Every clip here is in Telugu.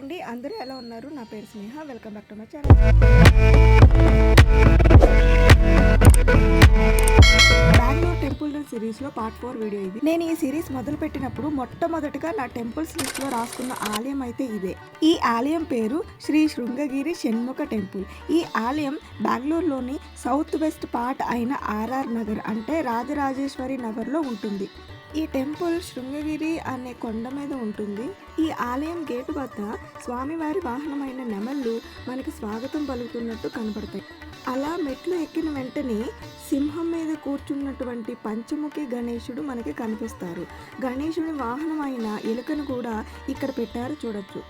అండి. అందరూ ఎలా ఉన్నారు? నా పేరు Sneha. Welcome back to my channel. Bengaluru temple సిరీస్లో పార్ట్ ఫోర్ వీడియో ఇది. నేను ఈ సిరీస్ మొదలు పెట్టినప్పుడు మొట్టమొదటిగా నా టెంపుల్స్ లిస్ట్లో రాసుకున్న ఆలయం అయితే ఇదే. ఈ ఆలయం పేరు శ్రీ శృంగగిరి షణ్ముఖ టెంపుల్. ఈ ఆలయం బెంగళూరులోని సౌత్ వెస్ట్ పార్ట్ అయిన ఆర్ఆర్ నగర్ అంటే రాజరాజేశ్వరి నగర్లో ఉంటుంది. ఈ టెంపుల్ శృంగగిరి అనే కొండ మీద ఉంటుంది. ఈ ఆలయం గేటు వద్ద స్వామివారి వాహనమైన నెమళ్ళు మనకి స్వాగతం పలుకుతున్నట్టు కనబడతాయి అలా మెట్లు ఎక్కిన వెంటనే సింహం మీద కూర్చున్నటువంటి పంచముఖి గణేశుడు మనకి కనిపిస్తారు. గణేశుడి వాహనమైన ఎలుకను కూడా ఇక్కడ పెట్టారు చూడొచ్చు.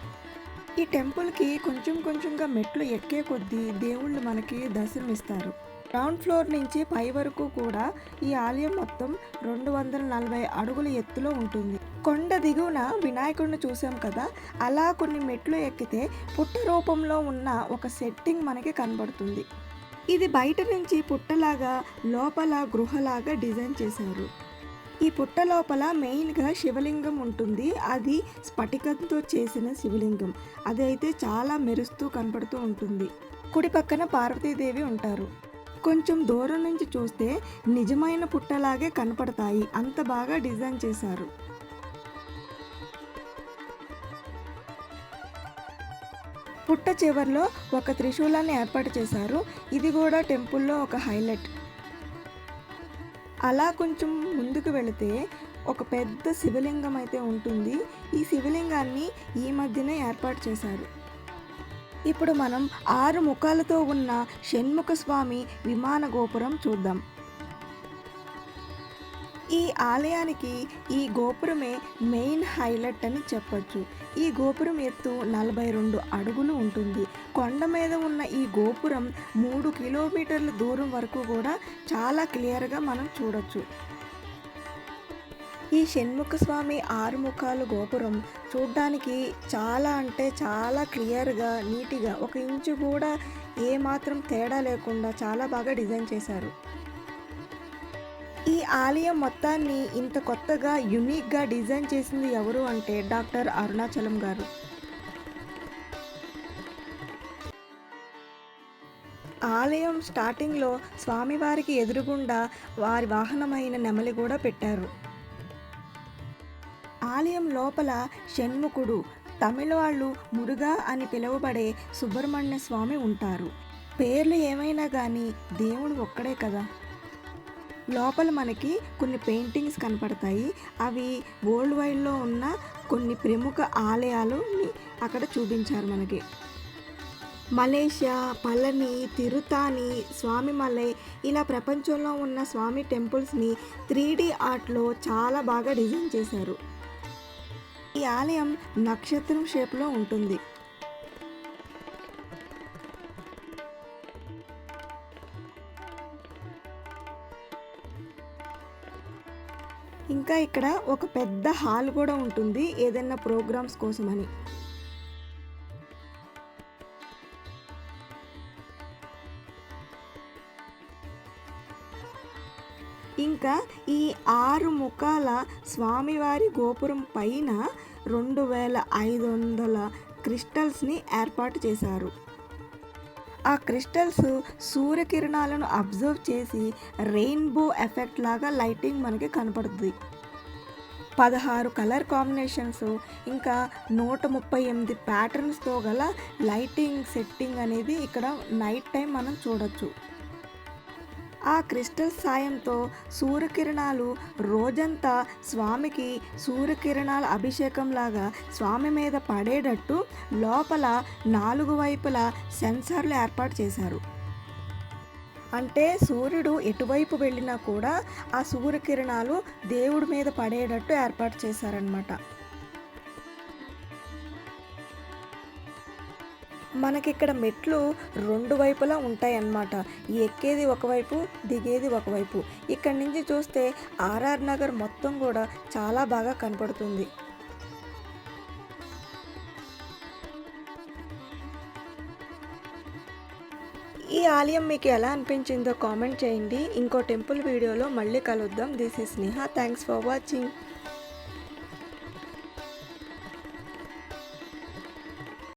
ఈ టెంపుల్కి కొంచెం కొంచెంగా మెట్లు ఎక్కే కొద్దీ దేవుళ్ళు మనకి దర్శనమిస్తారు. గ్రౌండ్ ఫ్లోర్ నుంచి పై వరకు కూడా ఈ ఆలయం మొత్తం రెండు వందల నలభై అడుగుల ఎత్తులో ఉంటుంది. కొండ దిగువన వినాయకుడిని చూసాం కదా? అలా కొన్ని మెట్లు ఎక్కితే పుట్ట రూపంలో ఉన్న ఒక సెట్టింగ్ మనకి కనబడుతుంది. ఇది బయట నుంచి పుట్టలాగా లోపల గృహలాగా డిజైన్ చేశారు. ఈ పుట్ట లోపల మెయిన్గా శివలింగం ఉంటుంది. అది స్ఫటికంతో చేసిన శివలింగం. అది అయితే చాలా మెరుస్తూ కనపడుతూ ఉంటుంది. కుడి పక్కన పార్వతీదేవి ఉంటారు. కొంచెం దూరం నుంచి చూస్తే నిజమైన పుట్టలాగే కనపడతాయి. అంత బాగా డిజైన్ చేశారు. పుట్ట చివర్లో ఒక త్రిశూలాన్ని ఏర్పాటు చేశారు. ఇది కూడా టెంపుల్లో ఒక హైలైట్. అలా కొంచెం ముందుకు వెళితే ఒక పెద్ద శివలింగం అయితే ఉంటుంది. ఈ శివలింగాన్ని ఈ మధ్యనే ఏర్పాటు చేశారు. ఇప్పుడు మనం ఆరు ముఖాలతో ఉన్న షణ్ముఖ స్వామి విమాన గోపురం చూద్దాం. ఈ ఆలయానికి ఈ గోపురమే మెయిన్ హైలైట్ అని చెప్పొచ్చు. ఈ గోపురం ఎత్తు నలభై రెండు అడుగులు ఉంటుంది. కొండ మీద ఉన్న ఈ గోపురం మూడు కిలోమీటర్ల దూరం వరకు కూడా చాలా క్లియర్గా మనం చూడొచ్చు. ఈ షణ్ముఖ స్వామి ఆరుముఖాలు గోపురం చూడ్డానికి చాలా అంటే చాలా క్లియర్గా నీట్గా ఒక ఇంచు కూడా ఏమాత్రం తేడా లేకుండా చాలా బాగా డిజైన్ చేశారు. ఈ ఆలయం మొత్తాన్ని ఇంత కొత్తగా యునిక్గా డిజైన్ చేసింది ఎవరు అంటే డాక్టర్ అరుణాచలం గారు. ఆలయం స్టార్టింగ్లో స్వామివారికి ఎదురుగుండా వారి వాహనమైన నెమలి కూడా పెట్టారు. ఆలయం లోపల షణ్ముఖుడు తమిళ వాళ్ళు మురుగా అని పిలువబడే సుబ్రహ్మణ్య స్వామి ఉంటారు. పేర్లు ఏమైనా కానీ దేవుడు ఒక్కడే కదా. లోపల మనకి కొన్ని పెయింటింగ్స్ కనపడతాయి. అవి వరల్డ్ వైడ్లో ఉన్న కొన్ని ప్రముఖ ఆలయాలని అక్కడ చూపించారు మనకి. మలేషియా పళని తిరుతాని స్వామిమలై ఇలా ప్రపంచంలో ఉన్న స్వామి టెంపుల్స్ని త్రీ డి ఆర్ట్లో చాలా బాగా డిజైన్ చేశారు. ఈ ఆలయం నక్షత్రం షేప్లో ఉంటుంది. ఇంకా ఇక్కడ ఒక పెద్ద హాల్ కూడా ఉంటుంది. ఏదైనా ప్రోగ్రామ్స్ కోసమని. ఇంకా ఈ ఆరు ముఖాల స్వామివారి గోపురం పైన రెండు వేల ఐదు వందల క్రిస్టల్స్ని ఏర్పాటు చేశారు. ఆ క్రిస్టల్స్ సూర్యకిరణాలను అబ్జర్వ్ చేసి రెయిన్బో ఎఫెక్ట్ లాగా లైటింగ్ మనకి కనపడుతుంది పదహారు కలర్ కాంబినేషన్స్ ఇంకా నూట ముప్పై ఎనిమిది ప్యాటర్న్స్తో గల లైటింగ్ సెట్టింగ్ అనేది ఇక్కడ నైట్ టైం మనం చూడొచ్చు. ఆ క్రిస్టల్ సాయంతో సూర్యకిరణాలు రోజంతా స్వామికి సూర్యకిరణాల అభిషేకం లాగా స్వామి మీద పడేటట్టు లోపల నాలుగు వైపులా సెన్సార్లు ఏర్పాటు చేశారు. అంటే సూర్యుడు ఎటువైపు వెళ్ళినా కూడా ఆ సూర్యకిరణాలు దేవుడి మీద పడేటట్టు ఏర్పాటు చేశారనమాట మనకిక్కడ మెట్లు రెండు వైపులా ఉంటాయన్నమాట. ఎక్కేది ఒకవైపు దిగేది ఒకవైపు. ఇక్కడ నుంచి చూస్తే ఆర్ఆర్ నగర్ మొత్తం కూడా చాలా బాగా కనపడుతుంది. ఈ ఆలయం మీకు ఎలా అనిపించిందో కామెంట్ చేయండి. ఇంకో టెంపుల్ వీడియోలో మళ్ళీ కలుద్దాం. This is Sneha. Thanks for watching.